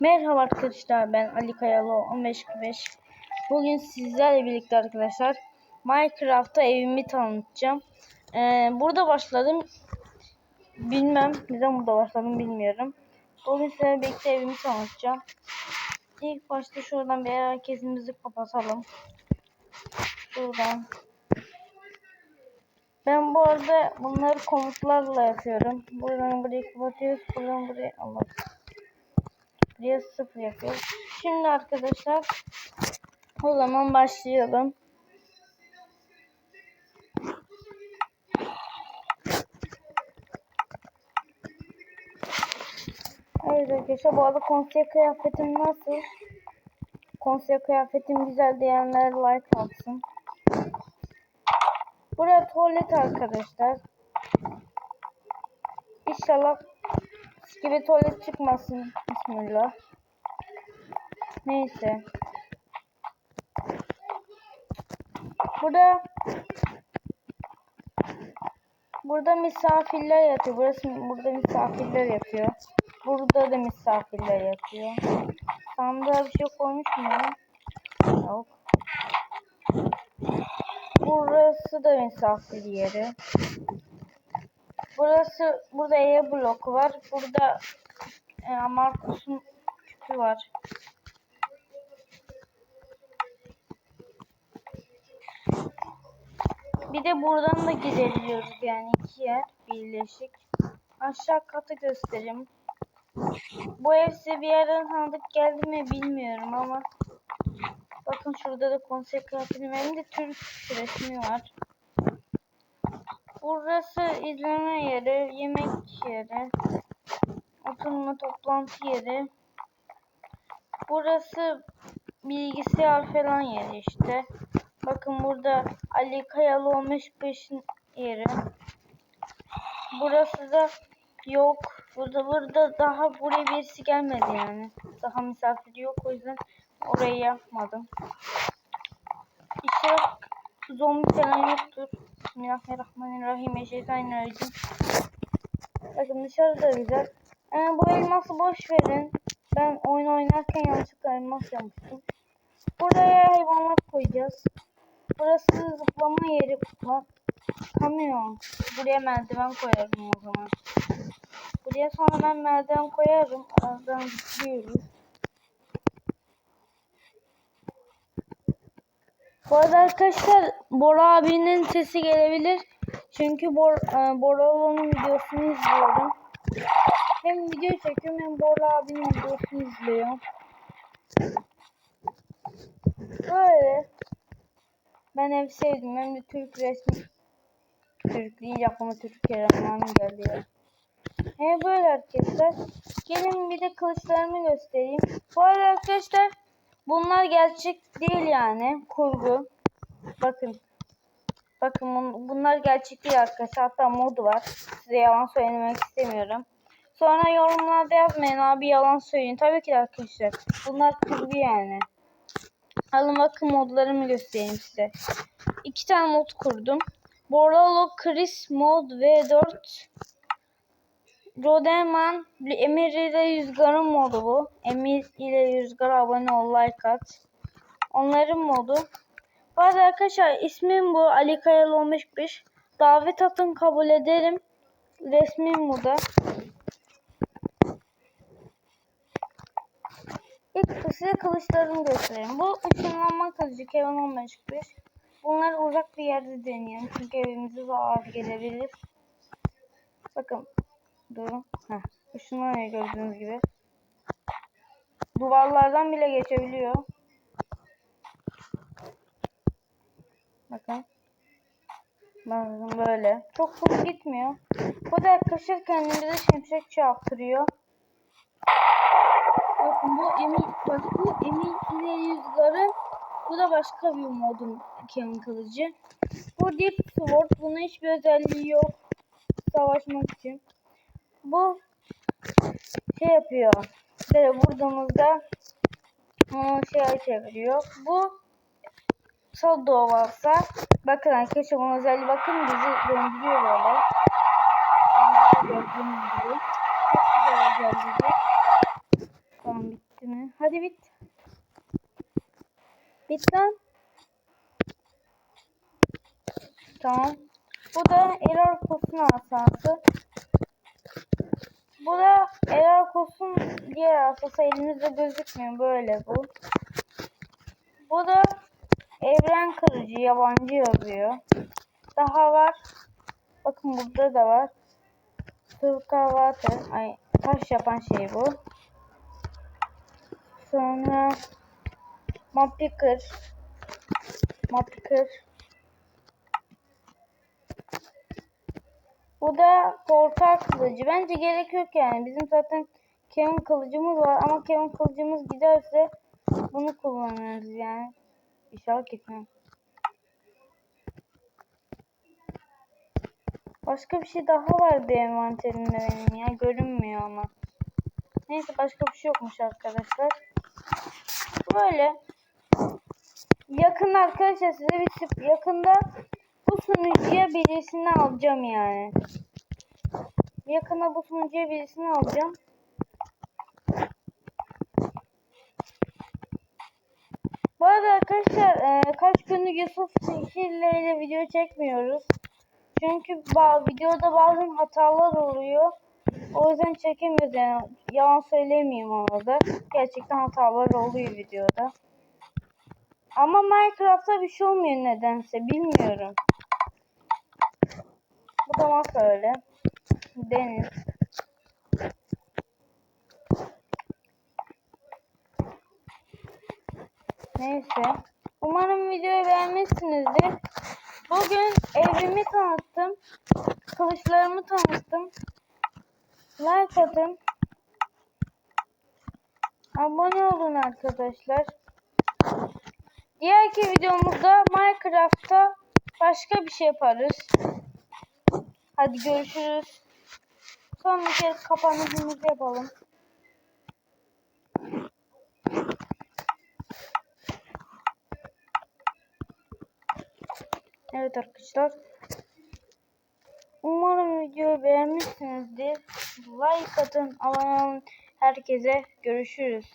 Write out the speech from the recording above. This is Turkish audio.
Merhaba arkadaşlar ben Ali Kayalı 1545. Bugün sizlerle birlikte arkadaşlar Minecraft'ta evimi tanıtacağım. Ee, burada başladım. Bilmem neden burada başladım bilmiyorum. Bugün sizlerle birlikte evimi tanıtacağım. İlk başta şuradan bir herkesimizi kapatalım. Şuradan. Ben bu arada bunları komutlarla yapıyorum. Buradan burayı kapatıyoruz. Buradan burayı Allah. Buraya sıfır yapıyoruz. Şimdi arkadaşlar o zaman başlayalım. Evet arkadaşlar bu arada konsey kıyafetim nasıl? Konsey kıyafetim güzel diyenler like atsın. Burası tuvalet arkadaşlar. İnşallah gibi tuvalet çıkmasın. Bismillah. Neyse. Burada Burada misafirler yatıyor. Burası burada misafirler yatıyor. Burada da misafirler yatıyor. Sandığa bir şey koymuş mu? Yok. Burası da misafir yeri. Burası burada E blok var. Burada e, Markus'un küpü var. Bir de buradan da gidebiliyoruz yani iki yer birleşik. Aşağı katı göstereyim. Bu ev size bir yerden tanıdık geldi mi bilmiyorum ama bakın şurada da konser kıyafetim hem de Türk resmi var. Burası izleme yeri, yemek yeri, oturma toplantı yeri. Burası bilgisayar falan yeri işte. Bakın burada Ali Kayalı olmuş peşin yeri. Burası da yok. Burada burada daha buraya birisi gelmedi yani. Daha misafir yok o yüzden orayı yapmadım. İşte zombi falan yoktur. Bismillahirrahmanirrahim. Eşeğtanirracim. Bakın dışarıda güzel. Ee, bu elması boş verin. Ben oyun oynarken yanlışlıkla elmas yapmıştım. Buraya hayvanlar koyacağız. Burası zıplama yeri. Lan, kamyon. Buraya merdiven koyarım o zaman. Buraya sonra ben merdiven koyarım. Aradan zıplıyoruz. Bu arada arkadaşlar Bora abinin sesi gelebilir. Çünkü Bor, e, Bora videosunu izliyorum. Hem video çekiyorum hem Bora abinin videosunu izliyorum. Böyle. Ben ev sevdim. Hem de Türk resmi. Türk deyince aklıma Türkiye romanı geldi ya. He böyle arkadaşlar. Gelin bir de kılıçlarımı göstereyim. Bu arada arkadaşlar bunlar gerçek değil yani. Kurgu. Bakın. Bakın bunlar gerçek değil arkadaşlar. Hatta modu var. Size yalan söylemek istemiyorum. Sonra yorumlarda yazmayın abi yalan söyleyin. Tabii ki de arkadaşlar. Bunlar kurgu yani. Alın bakın modlarımı göstereyim size. İki tane mod kurdum. Boralo Chris mod V4 Rodeman Emir ile Rüzgar'ın modu bu. Emir ile Rüzgar abone ol like at. Onların modu. Bazı arkadaşlar ismim bu Ali Kayalı 15 Davet atın kabul ederim. Resmim bu da. İlk size kılıçlarımı göstereyim. Bu ışınlanma kılıcı Kevin 15 Bunları uzak bir yerde deneyelim. Çünkü evimize zarar gelebilir. Bakın. Durun. Heh. Işınlanıyor gördüğünüz gibi. Duvarlardan bile geçebiliyor. Bakın. Bakın böyle. Çok hızlı gitmiyor. Bu da arkadaşlar kendimize şimşek çarptırıyor. Bakın bu Emin, bak bu Emin ile bu da başka bir modun Kevin kılıcı. Bu Deep Sword. Bunun hiçbir özelliği yok. Savaşmak için. Bu şey yapıyor. Böyle vurduğumuzda onu şey çeviriyor. Bu Soldo varsa bakın arkadaşlar bunun özelliği bakın bizi döndürüyor böyle. Çok güzel özelliği. Tamam bitti. Lan. Tamam. Bu da error kosun asası. Bu da error kosun diğer asası elimizde gözükmüyor. Böyle bu. Bu da evren kırıcı yabancı yazıyor. Daha var. Bakın burada da var. Sılkavater. Ay taş yapan şey bu. Sonra Mappicker. Mappicker. Bu da portal kılıcı. Bence gerek yok yani. Bizim zaten Kevin kılıcımız var ama Kevin kılıcımız giderse bunu kullanırız yani. İnşallah gitmem. Başka bir şey daha vardı envanterimde benim ya. Görünmüyor ama. Neyse başka bir şey yokmuş arkadaşlar. Böyle. Yakın arkadaşlar size bir sürp- yakında bu sunucuya birisini alacağım yani. Yakında bu sunucuya birisini alacağım. Bu arada arkadaşlar e, kaç gündür Yusuf ile video çekmiyoruz. Çünkü ba videoda bazen hatalar oluyor. O yüzden çekemiyoruz yani. Yalan söylemeyeyim ona da. Gerçekten hatalar oluyor videoda. Ama Minecraft'ta bir şey olmuyor nedense. Bilmiyorum. Bu da masa öyle. Deniz. Neyse. Umarım videoyu beğenmişsinizdir. Bugün evrimi tanıttım. Kılıçlarımı tanıttım. Like atın. Abone olun arkadaşlar. Diğerki videomuzda Minecraft'ta başka bir şey yaparız. Hadi görüşürüz. Son bir kez kapanışımızı yapalım. Evet arkadaşlar. Umarım videoyu beğenmişsinizdir. Like atın, abone olun. Herkese görüşürüz.